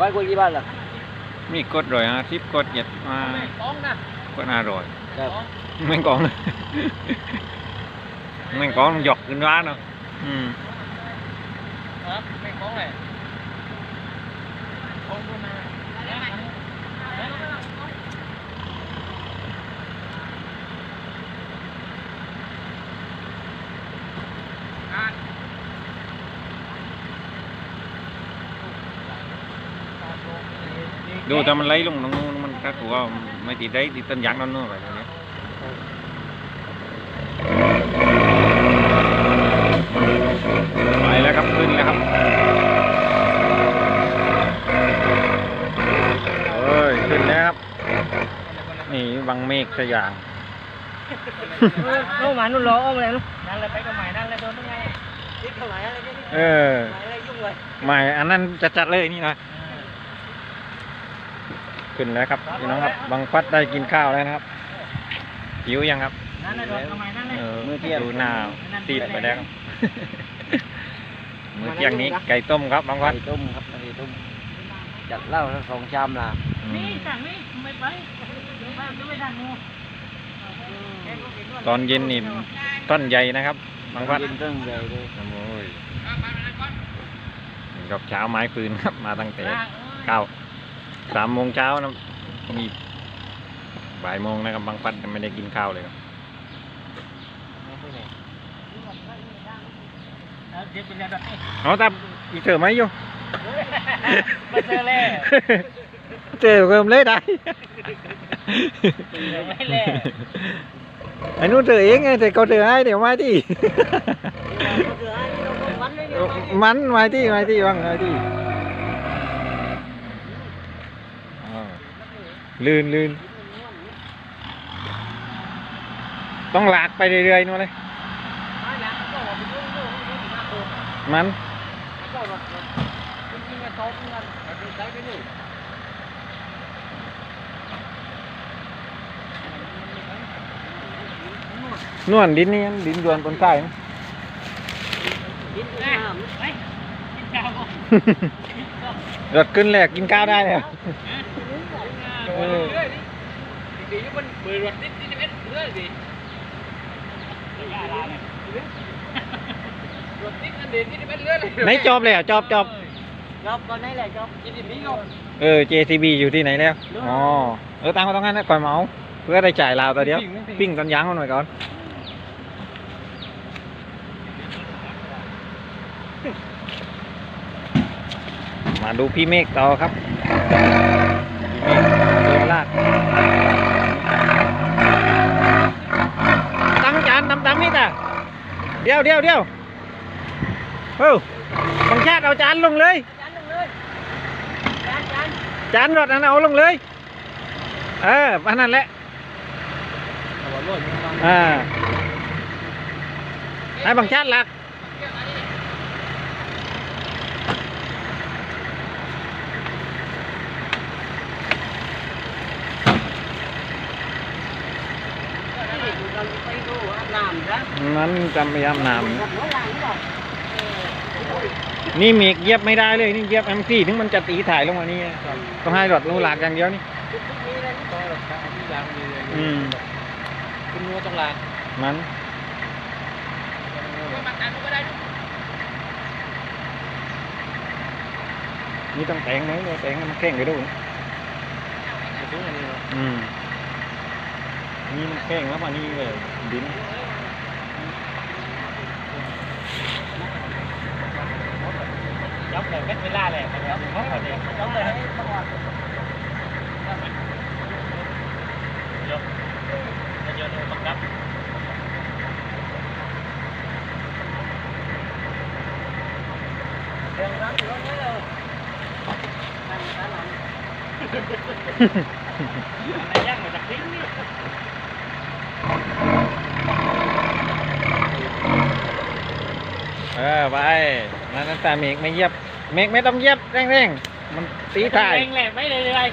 ไว้กูกี่บ้านล่ะมีกดร้อยห้าสิบกดเหยียดมาป้องนะกดห้าร้อยครับแม่งกองแม่งกองหยอกขึ้นร้านเนาะอืมครับไม่ป้องเลยป้องกูนะอ่าน ดูถ้ามันไหลลงตรงนู้นมันก็ถือว่าไม่ติดได้ติดต้นยางนั่นนู่นไปตรงนี้ไปแล้วครับขึ้นแล้วครับเอ้ยขึ้นแล้วครับนี่บังเมฆสยามนู่นมานู่นรออ้อมเลยนู่นนั่นเลยไปกับใหม่นั่นเลยโดนยังไงนิดเท่าไหร่อะไรนิดเออไหนอะไรยุ่งเลยใหม่อันนั้นจะจัดเลยนี่นะ ขึ้นแล้วครับพี่น้องครับบังฟัดได้กินข้าวแล้วนะครับหิวยังครับนั่นเลยโดนกับใหม่นั่นเลยเออดูหน้าตีบไปแล้วครับมื้อเที่ยงนี้ไก่ต้มครับบางวัไก่นต้มครับไก่ต้มจัดเหล้าทั้งสองชามละนี่สั่งนี่ไม่ไปบ้านก็ไม่ทันงูตอนเย็นนี่ต้นใหญ่นะครับบางวัดกินเรื่องใหญ่เลยโอ้ยดอกเช้าไม้ปืนครับมาตั้งแต่เก้า สามโมงเช้านะมีบ่ายโมงนะครับบางฟัดยังไม่ได้กินข้าวเลยครับเดี๋ยวเป็นอะไรแบบนี้เอาแต่อีกเถอะไหมอยู่มาเจอแล้วเจอเพิ่มเลยได้ไม่แล้วไอ้นู้นเธอเองไงแต่เขาเธอให้เดี๋ยวมาที่มันมาที่มาที่ว่างมาที่อ้าว ลื่นลื่นต้องลากไปเรื่อยๆนู่นเลย มันนวลดินนี่ดินดวนต้นไส้นะไปกินข้าวก่อนรถขึ้นแหลกกินข้าวได้เลยอะเออ ดีๆมันเปิดรถนิดนิดเม็ดเรื่อยดิรถนิดนั่นเด่นนิดเม็ดเรื่อยเลยไหนจอบเลยอะจอบจอบจอบตอนไหนแหละจอบกินดิบนี้ก็เออ JCB อยู่ที่ไหนแล้วอ๋อเออตังค์ก็ต้องงั้นนะก่อนเหมาเพื่อได้จ่ายลาวตัวเดียวปิ้งต้นยางมาหน่อยก่อนมาดูพี่เมฆต่อครับ พี่เมฆโดนลาก ตั้งจานตำตำนี่จ้ะ เดี๋ยวเดี๋ยวเดี๋ยวเฮ้ยบังชาติเอาจานลงเลย จานลงเลย จานจานจานรถนั้นเอาลงเลย เอออันนั้นแหละอ่าให้บังชาติหลัก เราไปดูอาบ น้ำนะนั้นจำพยายามนามกับหัวหลังหรอกนี่เมกเย็บไม่ได้เลยนี่เย็บแอมซี่ถึงมันจะตีถ่ายลงมานี่ต้องให้รถรูหลักอย่างเดียวนี่ทุกนี้เลยนี่ต่อหรอกครับที่ยางมีเลยอืมคุณนัวต้องลางมันมาการก็ได้นี่ต้องแต่งไหมเนี่ยแต่งให้มันแข็งไปดูทุกอย่างนี้อืมนี่มันแข็งแล้วมานี่เลยดิน ยกเลยเวลาเลยยกเขาขอเดียวยกเลยยกจะโเออไปนั่นแต่เมกไม่เย็บเมกไม่ต้องเย็บเร่งๆมันตีถ่ายเร่งแหลมไม่เลยเย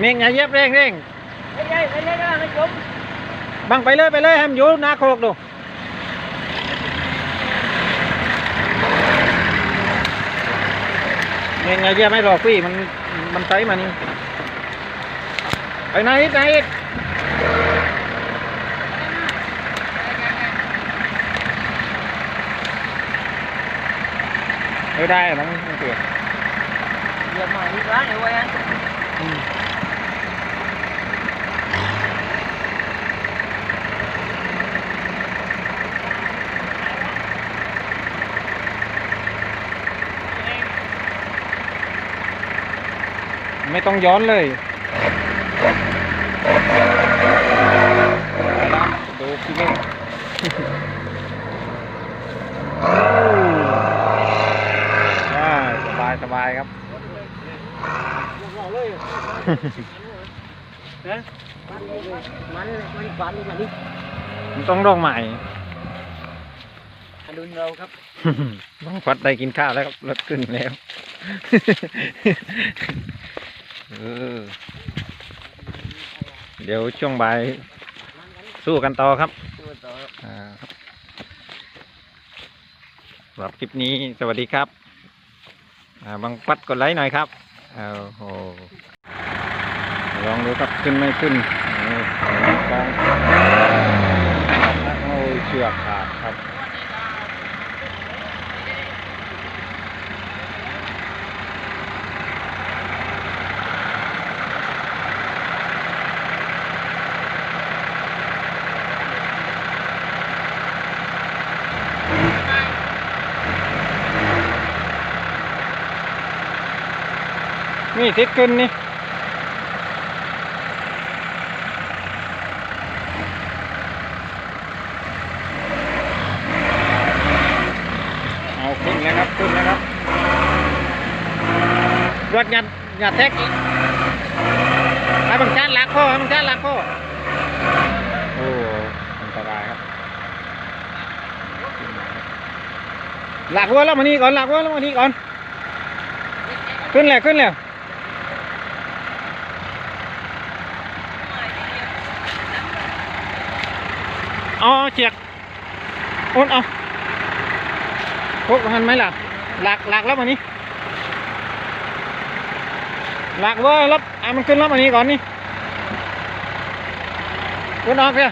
เมกอย่าเย็บเร่งเร่งไม่ใช่ไม่ใช่ก็ไม่จมบังไปเลยไปเลยให้มันอยู่หน้าโคกดูเมกอย่าเย็บไม่หรอกพี่มันมันไซมันไปไหนไหน อีกไม่ได้อะมันมันเกิดเดี๋ยวมาอีกร้านเดี๋ยวไว้อันอืมไม่ต้องย้อนเลยดูพี่เล่น สบายสบายครับมันมันฝันมาดิมันต้องดอกใหม่อดุลเราครับต้องฟัดได้กินข้าวแล้วครับรถขึ้นแล้วเออเดี๋ยวช่วงบ่ายสู้กันต่อครับตัวต่ออ่าครับสำหรับคลิปนี้สวัสดีครับอ่า บังปัดกดไลค์หน่อยครับเอาโหลองดูครับขึ้นไม่ขึ้นโอ้โหกองโอ้ยเชือกขาดครับ นี่ทิศขึ้นนี่เอาขึ้นแล้วครับขึ้นแล้วครับรถยัดยัดแท็กอีกให้บังชาติลักพ่อให้บังชาติลักพ่อโอ้อันตรายครับหลักวัวแล้วมานี่ก่อนหลักวัวแล้วมานี่ก่อนขึ้นแล้วขึ้นแล้ว อาเอเจียกโอนเอาพกหันไหมล่ะหลักหลักแล้วมานี่หลักเว่ารับอะมันขึ้นแล้วมานี่ก่อนนี่โอนออกเลย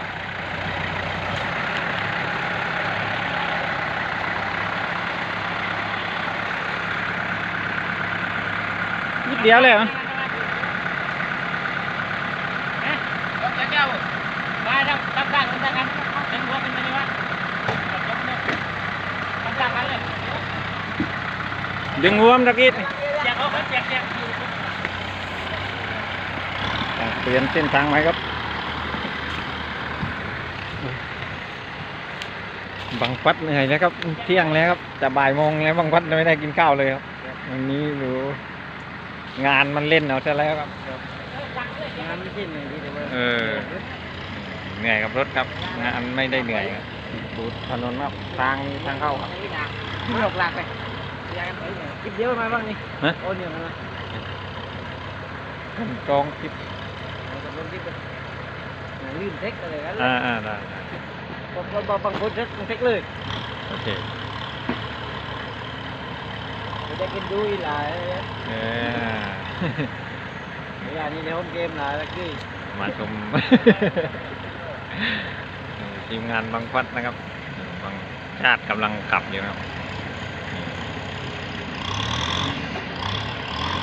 นิดเดียวเลยเหรอ เจ้ามาทำทำการทำการเป็นหัวเป็นยังไงวะทำการเลย ดึงหัวมันตะกี้นี่แจกเขาแจกแจกต้องเปลี่ยนเส้นทางไหมครับ บังฟัดเหนื่อยแล้วครับ เที่ยงแล้วครับแต่บ่ายโมงแล้วบังฟัดไม่ได้กินข้าวเลยครับวันนี้ดูงานมันเล่นเอาซะแล้วครับงานไม่ใช่เหนื่อยดีแต่ว่าเออเหนื่อยกับรถครับงานไม่ได้เหนื่อยครับดูถนนครับทางทางเข้าครับไม่หลอกหลักไป ยายกันไปเนี่ยคิดเยอะมาบ้างนี่ฮะ โอนเยอะมากองคลิปเราจะลงคิดไปลื่นเทคอะไรกันอ่าอ่าได้ได้บางคนบางคนเทคเทคเลยโอเคเราจะกินดูอีหลายเออ เวลานี้ในห้องเกมหลายแล้วคือมาชม ทีมงานบางฟัดนะครับบางชาติกำลังกลับอยู่นะครับ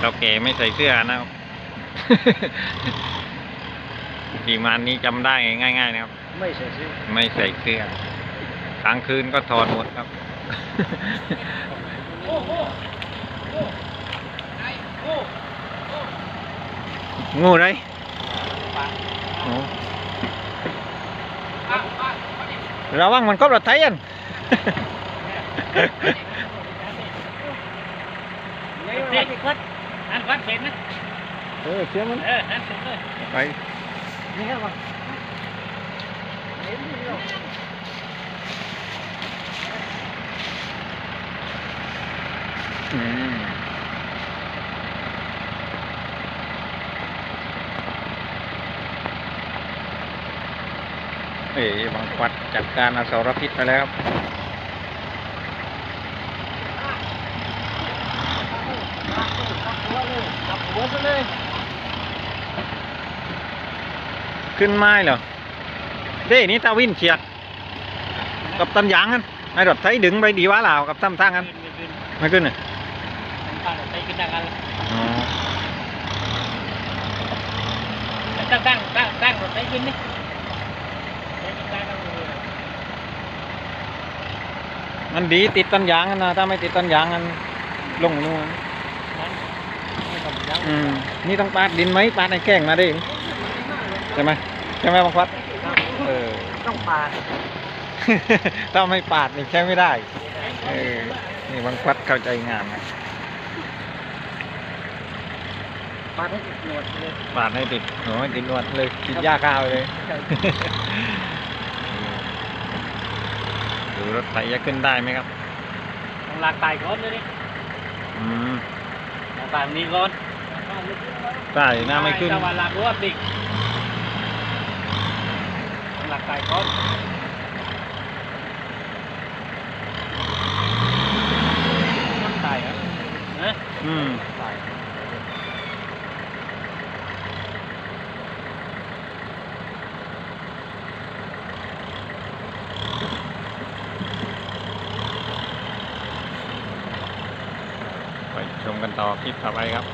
เราเก๋ไม่ใส่เสื้อนะครับทีมงานนี้จำได้ง่าย ๆ นะครับ ไม่ใช่ซื้อไม่ใส่เสื้อกลางคืนก็ถอดหมดครับงูไรโอ้ระวังมันก็รถไถยันเด็ก คดอันคดเห็นนะเออเชื่อมันเอออันสุดเลยไปนี่ครับว่าเหรอืมเอ๋บางควัดจัดการอสรพิษไปแล้วครับ จับ หัวซะเลยขึ้นไม้เหรอเด้นี่ตาวินเฉียกกับตันยางกันไอ้รถไถดึงไปดีวะล่ะกับตั้มทางกันขึ้นขึ้นไม่ขึ้นอะตั้งไปขึ้นทางกันอ๋อตั้งตั้งตั้งตั้งรถไปขึ้นนี่ไปขึ้นตั้งตั้งเลยมันดีติดตันยางกันนะถ้าไม่ติดตันยางกันลงนู่นนั่นไม่ต้ องยังอืมนี่ต้องปาดดินไหมปาดในแข้งมาดิใช่ไหมใช่ไหมบางพัดเออต้องปาด ถ้าไม่ปาดนี่ใช้ไม่ได้เออนี่บางพัดเข้าใจงานนะปาดให้ติดหนวดเลยปาดให้ติดโอ้ยติดนวดเลยกินหญ้าข้าวเลยดูรถไถจะขึ้นได้ไหมครับต้องลากตายก่อนเลยนี่อืม ลากตายนี้ก่อนได้หน้าไม่ขึ้นแต่ว่าลากรวบดิต้องลากตายก่อนตายครับนะอืมตายไปชมกัน ต่อคลิปต่อไปครับ